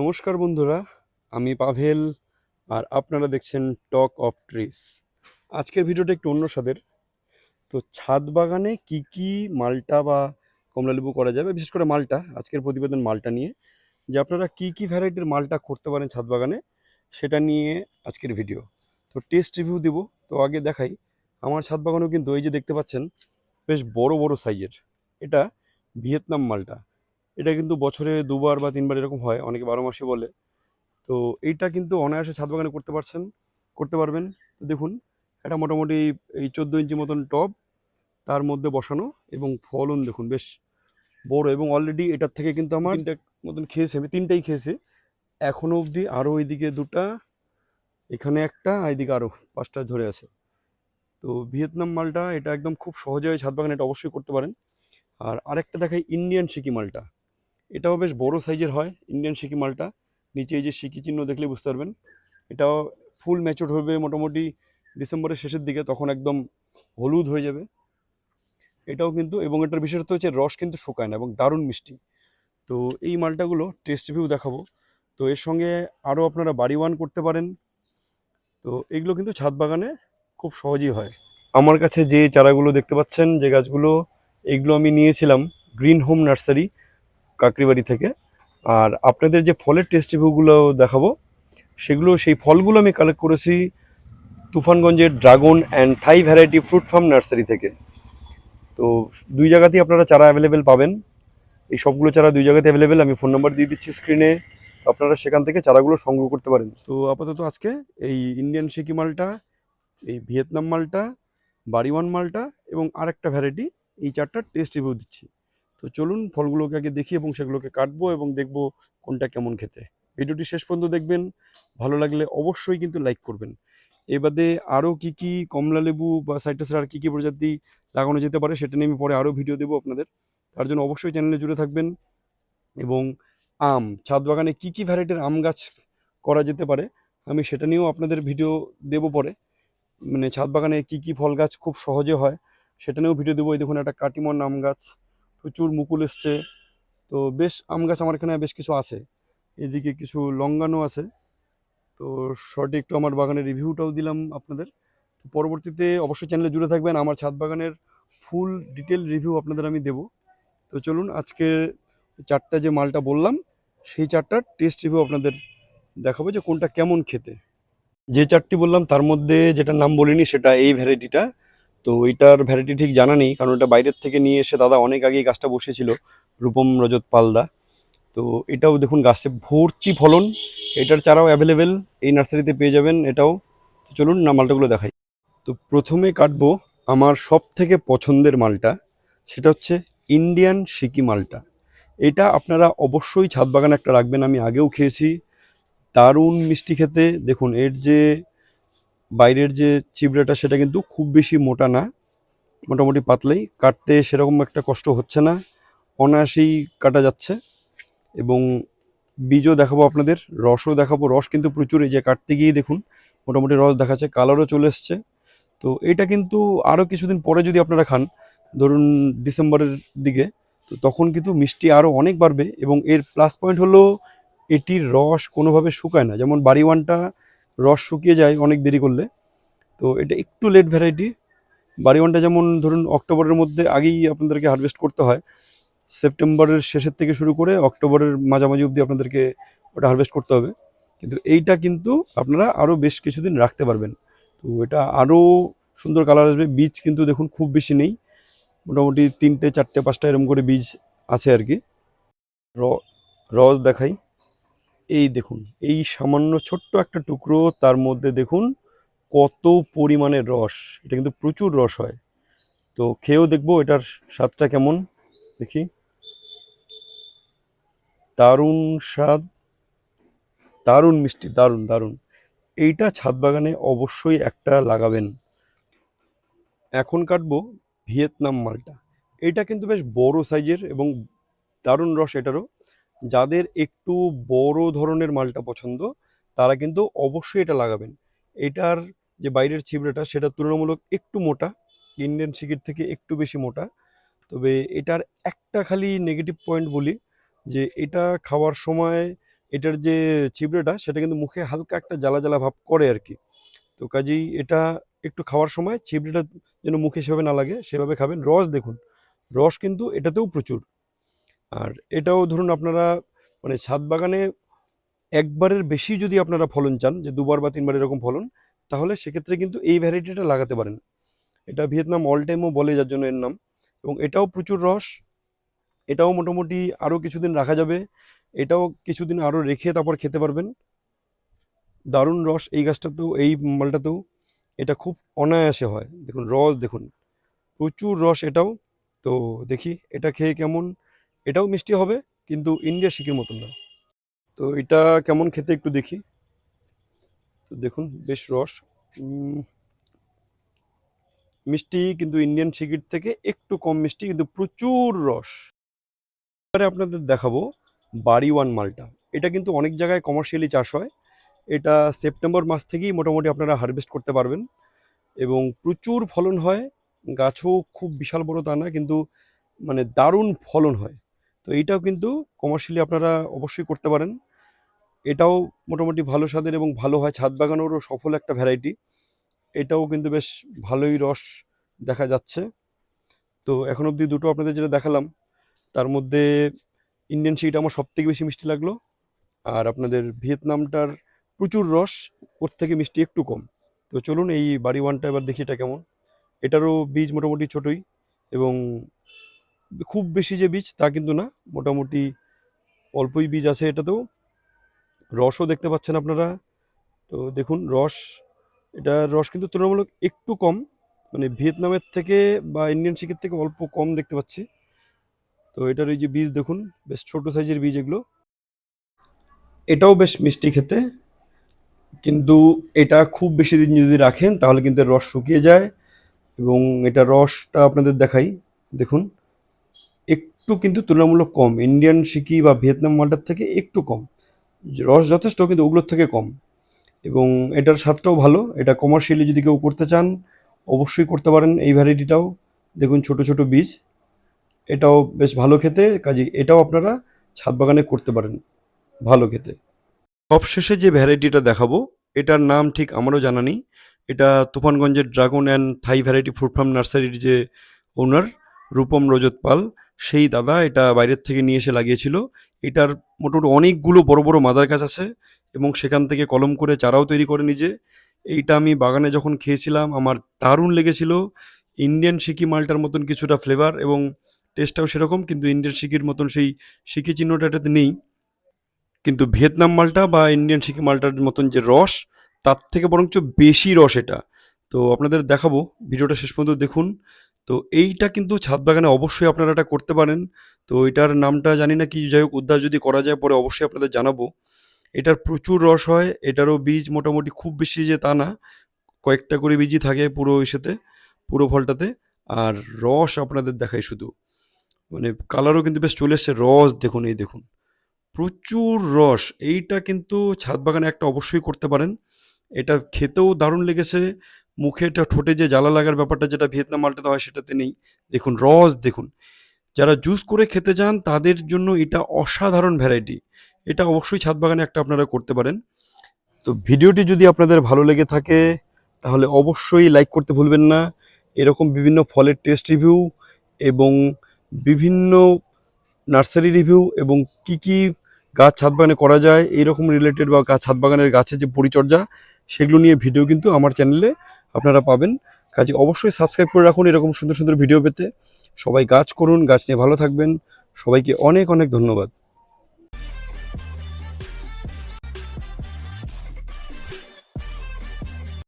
নমস্কার বন্ধুরা, আমি পাভেল আর আপনারা দেখছেন টক অফ ট্রিস আজকের ভিডিওটা একটু অন্য স্বাদের। তো ছাদ বাগানে কি কি মালটা বা কমলালেবু করা যাবে বিশেষ করে মালটা, আজকের প্রতিবেদন মালটা নিয়ে, যে আপনারা কি কি ভ্যারাইটির মালটা করতে পারেন ছাদ বাগানে, সেটা নিয়ে আজকের ভিডিও। তো টেস্ট রিভিউ দেব। তো আগে দেখাই, আমার ছাদ বাগানেও কিন্তু এই যে দেখতে পাচ্ছেন, বেশ বড় বড় সাইজের এটা ভিয়েতনাম মালটা। এটা কিন্তু বছরে দুবার বা তিনবার এরকম হয়, অনেকে বারো মাসে বলে। তো এইটা কিন্তু অনায়াসে ছাদ বাগানে করতে পারছেন, করতে পারবেন। তো দেখুন, এটা মোটামুটি এই চোদ্দ ইঞ্চি মতন টব, তার মধ্যে বসানো এবং ফলন দেখুন, বেশ বড় এবং অলরেডি এটার থেকে কিন্তু আমার তিনটা মতন খেয়েছে, আমি তিনটাই খেয়েছি। এখনও অবধি আরও ওইদিকে দুটা, এখানে একটা, আর এইদিকে আরও পাঁচটা ধরে আছে। তো ভিয়েতনাম মালটা এটা একদম খুব সহজে ছাদ বাগানে এটা অবশ্যই করতে পারেন। আর আরেকটা দেখাই ইন্ডিয়ান সিকি মালটা। এটাও বেশ বড় সাইজের হয় ইন্ডিয়ান সিকি মালটা। নিচে এই যে সিকি চিহ্ন দেখলে বুঝতে পারবেন। এটাও ফুল ম্যাচুর হবে মোটামুটি ডিসেম্বরের শেষের দিকে, তখন একদম হলুদ হয়ে যাবে। এটাও কিন্তু, এবং এটার বিশেষত্ব হচ্ছে রস কিন্তু শুকায় না এবং দারুণ মিষ্টি। তো এই মালটাগুলো টেস্ট ভিউ দেখাবো। তো এর সঙ্গে আরও আপনারা বাড়ি ওয়ান করতে পারেন। তো এগুলো কিন্তু ছাদ বাগানে খুব সহজেই হয়। আমার কাছে যে চারাগুলো দেখতে পাচ্ছেন, যে গাছগুলো, এগুলো আমি নিয়েছিলাম গ্রিন হোম নার্সারি কাকরিবাড়ি থেকে। আর আপনাদের যে ফলের টেস্ট রিভিউগুলো দেখাবো, সেগুলো, সেই ফলগুলো আমি কালেক্ট করেছি তুফানগঞ্জের dragon and Thai variety fruit farm nursery থেকে। তো দুই জায়গাতেই আপনারা চারা অ্যাভেলেবেল পাবেন। এই সবগুলো চারা দুই জায়গাতে অ্যাভেলেবেল আমি ফোন নাম্বার দিয়ে দিচ্ছি স্ক্রিনে আপনারা সেখান থেকে চারাগুলো সংগ্রহ করতে পারেন। তো আপাতত আজকে এই ইন্ডিয়ান সিকি মালটা, এই ভিয়েতনাম মালটা বাড়িওয়ান মালটা এবং আরেকটা ভ্যারাইটি এই চারটা টেস্ট রিভিউ দিচ্ছি। তো চলুন ফলগুলোকে আগে দেখি এবং সেগুলোকে কাটবো এবং দেখব কোনটা কেমন খেতে। ভিডিওটি শেষ পর্যন্ত দেখবেন, ভালো লাগলে অবশ্যই কিন্তু লাইক করবেন। এ বাদে আরও কী কী কমলা লেবু বা সাইট্রাসের আর কী কী প্রজাতি লাগানো যেতে পারে সেটা নিয়ে আমি পরে আরও ভিডিও দেবো আপনাদের। তার জন্য অবশ্যই চ্যানেলে জুড়ে থাকবেন এবং আম, ছাদ বাগানে কী কী ভ্যারাইটির আম গাছ করা যেতে পারে আমি সেটা নিয়েও আপনাদের ভিডিও দেবো পরে। মানে ছাদ বাগানে কী কী ফল গাছ খুব সহজে হয় সেটা নিয়েও ভিডিও দেবো। এই দেখুন একটা কাটিমন আম গাছ প্রচুর মুকুল এসছে। তো বেশ, আম গাছ আমার এখানে বেশ কিছু আছে। এদিকে কিছু লঙ্গানো আছে। তো শর্টে একটু আমার বাগানের রিভিউটাও দিলাম আপনাদের। তো পরবর্তীতে অবশ্যই চ্যানেলে জুড়ে থাকবেন আমার ছাদ বাগানের ফুল ডিটেল রিভিউ আপনাদের আমি দেব। তো চলুন আজকে চারটা যে মালটা বললাম, সেই চারটার টেস্ট রিভিউ আপনাদের দেখাবো যে কোনটা কেমন খেতে। যে চারটি বললাম, তার মধ্যে যেটার নাম বলিনি, সেটা এই ভ্যারাইটিটা। তো এইটার ভ্যারাইটি ঠিক জানা নেই, কারণ এটা বাইরের থেকে নিয়ে এসে দাদা অনেক আগেই গাছটা বসেছিল রূপম রজত পালদা তো এটাও দেখুন গাছে ভর্তি ফলন, এটার চারাও অ্যাভেলেবেল এই নার্সারিতে পেয়ে যাবেন এটাও। চলুন না মালটাগুলো দেখাই। তো প্রথমে কাটবো আমার সব থেকে পছন্দের মালটা, সেটা হচ্ছে ইন্ডিয়ান সিকি মালটা। এটা আপনারা অবশ্যই ছাদ বাগানে একটা রাখবেন, আমি আগেও খেয়েছি। দারুণ মিষ্টি খেতে, দেখুন এর যে বাইরের যে চিবড়াটা সেটা কিন্তু খুব বেশি মোটা না, মোটামুটি পাতলাই। কাটতে সেরকম একটা কষ্ট হচ্ছে না, অনায়াসেই কাটা যাচ্ছে। এবং বীজও দেখাবো আপনাদের, রসও দেখাবো। রস কিন্তু প্রচুর, এই যে কাটতে গিয়ে দেখুন, মোটামুটি রস দেখাচ্ছে, কালারও চলে এসছে। তো এটা কিন্তু আরও কিছুদিন পরে যদি আপনারা খান, ধরুন ডিসেম্বরের দিকে, তো তখন কিন্তু মিষ্টি আরও অনেক বাড়বে। এবং এর প্লাস পয়েন্ট হলো, এটির রস কোনোভাবে শুকায় না। যেমন বাড়ি ওয়ানটা রস শুকিয়ে যায় অনেক দেরি করলে। তো এটা একটু লেট ভ্যারাইটি বাড়ি ওয়ানটা যেমন ধরুন অক্টোবরের মধ্যে আগেই আপনাদেরকে হারভেস্ট করতে হয়, সেপ্টেম্বরের শেষের থেকে শুরু করে অক্টোবরের মাঝামাঝি অবধি আপনাদেরকে ওটা হারভেস্ট করতে হবে। কিন্তু এইটা কিন্তু আপনারা আরও বেশ কিছুদিন রাখতে পারবেন। তো এটা আরও সুন্দর কালার আসবে। বীজ কিন্তু দেখুন খুব বেশি নেই। মোটামুটি তিনটে, চারটে, পাঁচটা এরকম করে বীজ আছে আর কি। রস দেখাই। এই দেখুন, এই সামান্য ছোট্ট একটা টুকরো তার মধ্যে দেখুন কত পরিমাণে রস, এটা কিন্তু প্রচুর রস হয়। তো খেয়েও দেখব এটার স্বাদটা কেমন, দেখি। দারুণ স্বাদ, দারুণ মিষ্টি, দারুণ দারুণ। এইটা ছাদ বাগানে অবশ্যই একটা লাগাবেন। এখন কাটবো ভিয়েতনাম মালটা। এটা কিন্তু বেশ বড় সাইজের এবং দারুণ রস এটারও। যাদের একটু বড় ধরনের মালটা পছন্দ, তারা কিন্তু অবশ্যই এটা লাগাবেন। এটার যে বাইরের ছিবড়েটা, সেটা তুলনামূলক একটু মোটা, ইন্ডিয়ান সিকির থেকে একটু বেশি মোটা। তবে এটার একটা খালি নেগেটিভ পয়েন্ট বলি, যে এটা খাওয়ার সময় এটার যে ছিবড়েটা, সেটা কিন্তু মুখে হালকা একটা জ্বালা জ্বালা ভাব করে আর কি। তো কাজেই এটা একটু খাওয়ার সময় ছিবড়েটা যেন মুখে সেভাবে না লাগে, সেভাবে খাবেন। রস দেখুন, রস কিন্তু এটাতেও প্রচুর। আর এটাও ধরুন আপনারা মানে ছাদ বাগানে একবারের বেশি যদি আপনারা ফলন চান, যে দুবার বা তিনবার এরকম ফলন, তাহলে সেক্ষেত্রে কিন্তু এই ভ্যারাইটিটা লাগাতে পারেন। এটা ভিয়েতনাম অল টাইমও বলে যার জন্য এর নাম। এবং এটাও প্রচুর রস, এটাও মোটামুটি আরও কিছুদিন রাখা যাবে, এটাও কিছুদিন আরও রেখে তারপর খেতে পারবেন। দারুণ রস এই গাছটাতেও, এই মালটাতেও, এটা খুব অনায়াসে হয়। দেখুন, রস দেখুন, প্রচুর রস এটাও। তো দেখি, এটা খেয়ে কেমন এটাও মিষ্টি হবে, কিন্তু ইন্ডিয়া শিকের মতন না। তো এটা কেমন খেতে একটু দেখি। তো দেখুন, বেশ রস। মিষ্টি কিন্তু ইন্ডিয়ান শিকির থেকে একটু কম মিষ্টি, কিন্তু প্রচুর রস। এবারে আপনাদের দেখাবো বাড়ি ওয়ান মালটা। এটা কিন্তু অনেক জায়গায় কমার্শিয়ালি চাষ হয়। এটা সেপ্টেম্বর মাস থেকেই মোটামুটি আপনারা হারভেস্ট করতে পারবেন। এবং প্রচুর ফলন হয়। গাছও খুব বিশাল বড় তা না, কিন্তু মানে দারুণ ফলন হয়। তো এইটাও কিন্তু কমার্শিয়ালি আপনারা অবশ্যই করতে পারেন। এটাও মোটামুটি ভালো স্বাদের এবং ভালো হয়। ছাদ বাগানোরও সফল একটা ভ্যারাইটি এটাও কিন্তু বেশ ভালোই রস দেখা যাচ্ছে। তো এখন অবধি দুটো আপনাদের যেটা দেখালাম, তার মধ্যে ইন্ডিয়ান সিটা আমার সব থেকে বেশি মিষ্টি লাগল। আর আপনাদের ভিয়েতনামটার প্রচুর রস, ওর থেকে মিষ্টি একটু কম। তো চলুন এই বাড়ি ওয়ানটা এবার দেখি এটা কেমন। এটারও বীজ মোটামুটি ছোটই এবং খুব বেশি যে বীজ তা কিন্তু না, মোটামুটি অল্পই বীজ আছে এটাতেও। রসও দেখতে পাচ্ছেন আপনারা। তো দেখুন, রস, এটার রস কিন্তু তুলনামূলক একটু কম মানে ভিয়েতনামের থেকে বা ইন্ডিয়ান শিকের থেকে অল্প কম দেখতে পাচ্ছি। তো এটার এই যে বীজ দেখুন, বেশ ছোট সাইজের বীজ এগুলো। এটাও বেশ মিষ্টি খেতে। কিন্তু এটা খুব বেশি দিন যদি রাখেন, তাহলে কিন্তু রস শুকিয়ে যায়। এবং এটা রসটা আপনাদের দেখাই। দেখুন একটু কিন্তু তুলনামূলক কম। ইন্ডিয়ান, সিকি বা ভিয়েতনাম মালটার থেকে একটু কম। রস যথেষ্ট, কিন্তু ওগুলোর থেকে কম। এবং এটার স্বাদটাও ভালো। এটা কমার্শিয়ালি যদি কেউ করতে চান, অবশ্যই করতে পারেন এই ভ্যারাইটিটাও দেখুন, ছোট ছোট বীজ। এটাও বেশ ভালো খেতে। কাজে এটাও আপনারা ছাদ বাগানে করতে পারেন ভালো খেতে। সবশেষে যে ভ্যারাইটিটা দেখাবো, এটার নাম ঠিক আমারও জানা নেই। এটা তুফানগঞ্জের dragon and Thai variety fruit farm নার্সারির যে ওনার রূপম রজত পাল। সেই দাদা এটা বাইরের থেকে নিয়ে এসে লাগিয়েছিল। এটার মোটামুটি অনেকগুলো বড় বড় মাদার গাছ আছে এবং সেখান থেকে কলম করে চারাও তৈরি করে নিজে। এইটা আমি বাগানে যখন খেয়েছিলাম, আমার দারুণ লেগেছিল। ইন্ডিয়ান সিকি মালটার মতন কিছুটা ফ্লেভার এবং টেস্টটাও সেরকম, কিন্তু ইন্ডিয়ান সিকির মতন সেই সিকি চিহ্নটা এটাতে নেই। কিন্তু ভিয়েতনাম মালটা বা ইন্ডিয়ান সিকি মালটার মতন যে রস, তার থেকে বরঞ্চ বেশি রস এটা। তো আপনাদের দেখাবো, ভিডিওটা শেষ পর্যন্ত দেখুন। তো এইটা কিন্তু ছাদ বাগানে অবশ্যই আপনারা এটা করতে পারেন। তো এটার নামটা জানি না কি, যাই হোক উদ্ধার যদি করা যায় পরে অবশ্যই আপনাদের জানাব। এটার প্রচুর রস হয়, এটারও বীজ মোটামুটি খুব বেশি যে তা না, কয়েকটা করে বীজই থাকে পুরো ইসেতে, পুরো ফলটাতে। আর রস আপনাদের দেখাই শুধু। মানে কালারও কিন্তু বেশ চলে এসছে, রস দেখুন, এই দেখুন। প্রচুর রস, এইটা কিন্তু ছাদ বাগানে একটা অবশ্যই করতে পারেন। এটা খেতেও দারুণ লেগেছে মুখে এটা ঠোঁটে যে জ্বালা লাগার ব্যাপারটা যেটা ভিয়েতনাম মালটাতে হয় সেটাতে নেই। দেখুন, রস দেখুন। যারা জুস করে খেতে চান, তাদের জন্য এটা অসাধারণ ভ্যারাইটি এটা অবশ্যই ছাদ বাগানে একটা আপনারা করতে পারেন। তো ভিডিওটি যদি আপনাদের ভালো লেগে থাকে, তাহলে অবশ্যই লাইক করতে ভুলবেন না। এরকম বিভিন্ন ফলের টেস্ট রিভিউ এবং বিভিন্ন নার্সারি রিভিউ এবং কি কি গাছ ছাদ বাগানে করা যায় এইরকম রিলেটেড বা গাছ ছাদ বাগানের গাছের যে পরিচর্যা, সেগুলো নিয়ে ভিডিও কিন্তু আমার চ্যানেলে আপনারা পাবেন। কাজে অবশ্যই সাবস্ক্রাইব করে রাখুন এরকম সুন্দর সুন্দর ভিডিও পেতে। সবাই গাছ করুন গাছ নিয়ে ভালো থাকবেন। সবাইকে অনেক অনেক ধন্যবাদ।